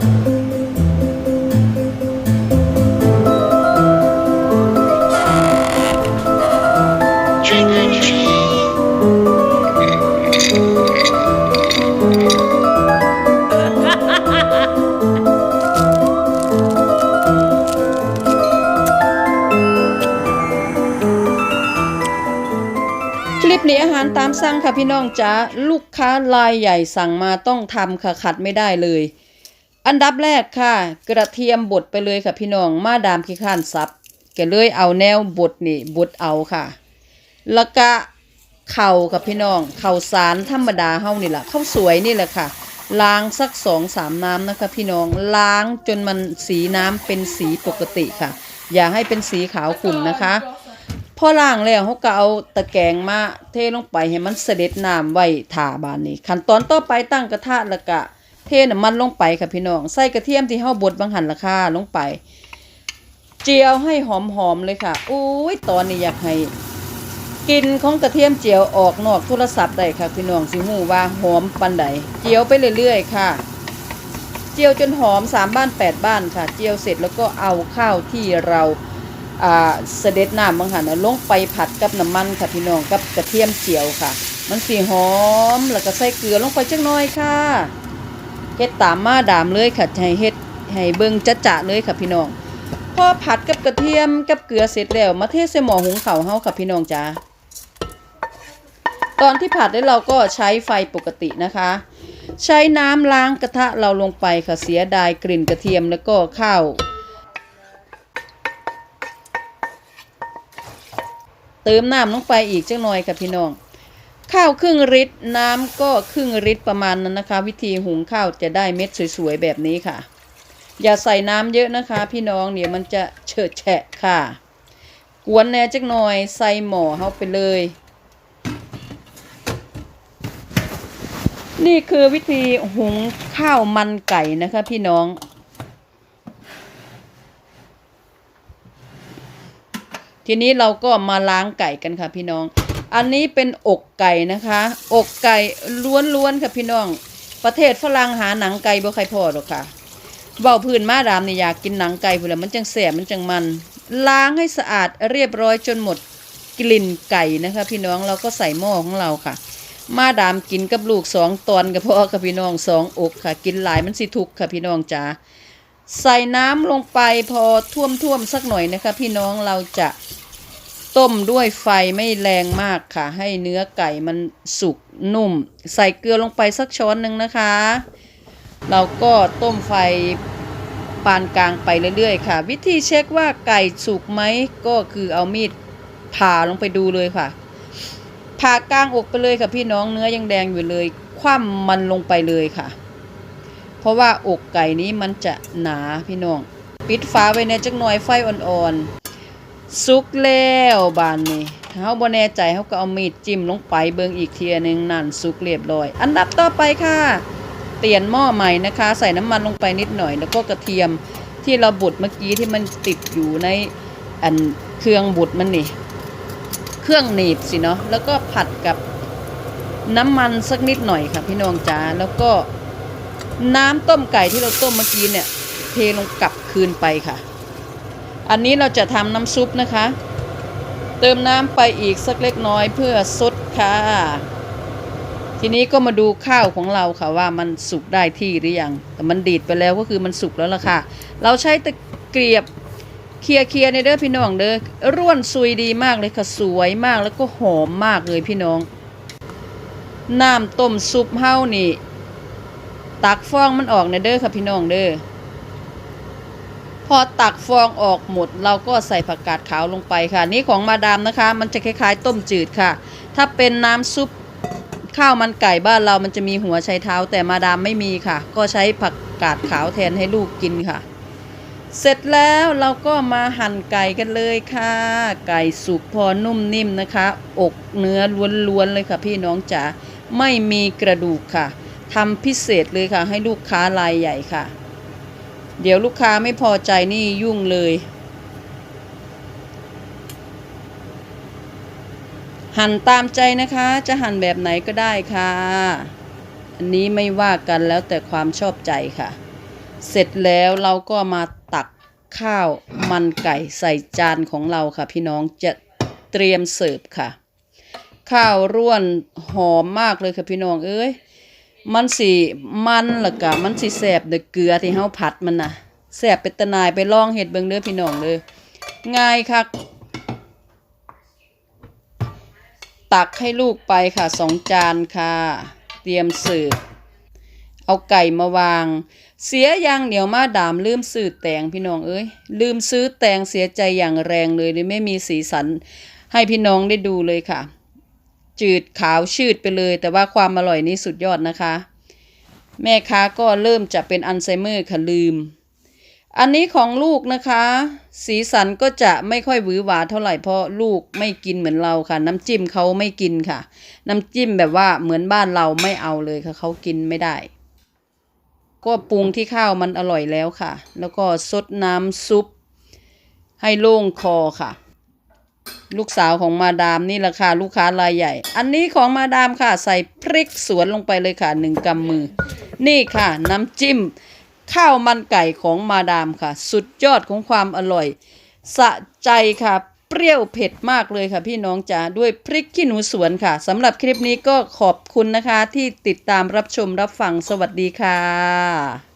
คลิปนี้อาหารตามสั่งค่ะพี่น้องจ้าลูกค้ารายใหญ่สั่งมาต้องทำค่ะขัดไม่ได้เลย อันดับแรกค่ะ กระเทียมบดไปเลยค่ะพี่น้องมาดามขี้ข้านซับแกเลยเอาแนวบดนี่บดเอาค่ะ แล้วก็เข่ากับพี่น้องเข่าสารธรรมดาเฮานี่แหละข้าวสวยนี่แหละค่ะ ล้างสักสองสามน้ำนะคะพี่น้องล้างจนมันสีน้ำเป็นสีปกติค่ะ อย่าให้เป็นสีขาวขุ่นนะคะพอล้างแล้วเขาก็เอาตะแกรงมาเทลงไปให้มันเสด็จน้ำไว้ถาบานนี้ ขั้นตอนต่อไปตั้งกระทะแล้วก็ เทน้ำมันลงไปค่ะพี่น้องใส่กระเทียมที่เฮาบดบางหันราคาลงไป เจียวให้หอมๆเลยค่ะอุ้ยตอนนี้อยากให้กลินของกระเทียมเจียวออกนอกโทรศัพท์ได้ค่ะพี่น้องสิฮู้ว่าหอมปานใดเจียวไปเรื่อยๆ ค่ะ เจียวจนหอมสามบ้านแปดบ้านค่ะ เจียวเสร็จแล้วก็เอาข้าวที่เราอ่าเสด็จน้ำบางหันลงไปผัดกับน้ำมันค่ะพี่น้องกับกระเทียมเจียวค่ะ มันสีหอมแล้วก็ใส่เกลือลงไปจักน่อยค่ะ เฮ็ดตามมาดามเลยค่ะให้เฮ็ดให้เบิ่งจะจะๆเลยค่ะพี่น้องพอผัดกับกระเทียมกับเกลือเสร็จแล้วมาเทใส่หม้อหุงข้าวเฮาค่ะพี่น้องจ้าตอนที่ผัดได้เราก็ใช้ไฟปกตินะคะ ใช้น้ำล้างกระทะเราลงไปค่ะเสียดายกลิ่นกระเทียมแล้วก็ข้าวเติมน้ำลงไปอีกจังหน่อยค่ะพี่น้อง ข้าวครึ่งลิตรน้ำก็ครึ่งลิตรประมาณนั้นนะคะ วิธีหุงข้าวจะได้เม็ดสวยๆแบบนี้ค่ะ อย่าใส่น้ำเยอะนะคะ พี่น้องเดี๋ยวมันจะเฉอะแฉะค่ะ กวนแน่จักหน่อยใส่หม้อเข้าไปเลย นี่คือวิธีหุงข้าวมันไก่นะคะพี่น้องทีนี้เราก็มาล้างไก่กันค่ะพี่น้อง อันนี้เป็นอกไก่นะคะ อกไก่ล้วนๆค่ะพี่น้อง ประเทศฝรั่งหาหนังไก่บ่ใครพอหรอกค่ะเบาพื้นมาดามนี่อยากกินหนังไก่พุ่นแหละมันจังแสบมันจังมัน ล้างให้สะอาดเรียบร้อยจนหมดกลิ่นไก่นะคะ พี่น้องเราก็ใส่หม้อของเราค่ะ มาดามกินกับลูกสองตอนกับพ่อค่ะพี่น้องสองอกค่ะ กินหลายมันสิทุกค่ะพี่น้องจ๋าใส่น้ำลงไปพอท่วมๆสักหน่อยนะคะ พี่น้องเราจะ ต้มด้วยไฟไม่แรงมากค่ะ ให้เนื้อไก่มันสุกนุ่ม ใส่เกลือลงไปสักช้อนหนึ่งนะคะ เราก็ต้มไฟปานกลางไปเรื่อยๆค่ะ วิธีเช็คว่าไก่สุกไหมก็คือเอามีดผ่าลงไปดูเลยค่ะ ผ่ากลางอกไปเลยค่ะพี่น้องเนื้อยังแดงอยู่เลย คว่ำมันลงไปเลยค่ะ เพราะว่าอกไก่นี้มันจะหนาพี่น้อง ปิดฝาไว้ในจักหน่อยไฟอ่อนๆ สุกแล้วบานนี้ถ้าเฮาบ่แน่ใจเฮาก็เอามีดจิ้มลงไปเบิ่งอีกเทียหนึงนั่นสุกเรียบร้อย อันดับต่อไปค่ะเปลี่ยนหม้อใหม่นะคะ ใส่น้ำมันลงไปนิดหน่อย แล้วก็กระเทียมที่เราบดเมื่อกี้ที่มันติดอยู่ในอันเครื่องบดมันนี่ เครื่องหนีบสิเนาะแล้วก็ผัดกับน้ำมันสักนิดหน่อยค่ะพี่น้องจ๋าแล้วก็น้ำต้มไก่ที่เราต้มเมื่อกี้เนี่ย เทลงกลับคืนไปค่ะ อันนี้เราจะทำน้ำซุปนะคะ เติมน้ำไปอีกสักเล็กน้อยเพื่อซดค่ะ ทีนี้ก็มาดูข้าวของเราค่ะว่ามันสุกได้ที่หรือยัง แต่มันดีดไปแล้วก็คือมันสุกแล้วล่ะค่ะ เราใช้ตะเกียบเคลียเคลียในเด้อพี่น้องเด้อร่วนซุยดีมากเลยค่ะสวยมากแล้วก็หอมมากเลยพี่น้อง น้ำต้มซุปเฮานี่ ตักฟองมันออกในเด้อค่ะพี่น้องเด้อ พอตักฟองออกหมด เราก็ใส่ผักกาดขาวลงไปค่ะ นี่ของมาดามนะคะ มันจะคล้ายๆ ต้มจืดค่ะ ถ้าเป็นน้ำซุปข้าวมันไก่บ้านเรามันจะมีหัวไชเท้า แต่มาดามไม่มีค่ะ ก็ใช้ผักกาดขาวแทนให้ลูกกินค่ะ เสร็จแล้วเราก็มาหั่นไก่กันเลยค่ะ ไก่สุกพอนุ่มนิ่มนะคะ อกเนื้อล้วนๆเลยค่ะ พี่น้องจ๋าไม่มีกระดูกค่ะทำพิเศษเลยค่ะ ให้ลูกค้ารายใหญ่ค่ะ เดี๋ยวลูกค้าไม่พอใจนี่ยุ่งเลย หั่นตามใจนะคะ จะหั่นแบบไหนก็ได้ค่ะ อันนี้ไม่ว่ากันแล้วแต่ความชอบใจค่ะ เสร็จแล้วเราก็มาตักข้าวมันไก่ใส่จานของเราค่ะ พี่น้องจะเตรียมเสิร์ฟค่ะ ข้าวร่วนหอมมากเลยค่ะพี่น้องเอ้ย มันสิมันและกะมันสิแสบเด้อเกลือที่เฮาผัดมันน่ะแสบเป็นตะนายไปลองเฮ็ดเบิ่งเด้อพี่น้องเด้อง่ายคักตักให้ลูกไปค่ะสองจานค่ะ เตรียมเสิร์ฟเอาไก่มาวาง เสียอย่างเหนียวมาดามลืมซื้อแตงพี่น้องเอ้ยลืมซื้อแตงเสียใจอย่างแรงเลยเลยไม่มีสีสันให้พี่น้องได้ดูเลยค่ะ จืดขาวชืดไปเลย แต่ว่าความอร่อยนี้สุดยอดนะคะ แม่ค้าก็เริ่มจะเป็นอัลไซเมอร์ค่ะลืม อันนี้ของลูกนะคะ สีสันก็จะไม่ค่อยหวือหวาเท่าไหร่เพราะลูกไม่กินเหมือนเราค่ะ น้ำจิ้มเขาไม่กินค่ะ น้ำจิ้มแบบว่าเหมือนบ้านเราไม่เอาเลยค่ะเขากินไม่ได้ ก็ปรุงที่ข้าวมันอร่อยแล้วค่ะ แล้วก็ซดน้ำซุปให้โล่งคอค่ะ ลูกสาวของมาดามนี่แหละค่ะลูกค้ารายใหญ่ อันนี้ของมาดามค่ะ ใส่พริกสวนลงไปเลยค่ะหนึ่งกำมือ นี่ค่ะ น้ำจิ้ม ข้าวมันไก่ของมาดามค่ะ สุดยอดของความอร่อย สะใจค่ะ เปรี้ยวเผ็ดมากเลยค่ะ พี่น้องจ๋าด้วยพริกขี้หนูสวนค่ะสำหรับคลิปนี้ก็ขอบคุณนะคะ ที่ติดตามรับชมรับฟังสวัสดีค่ะ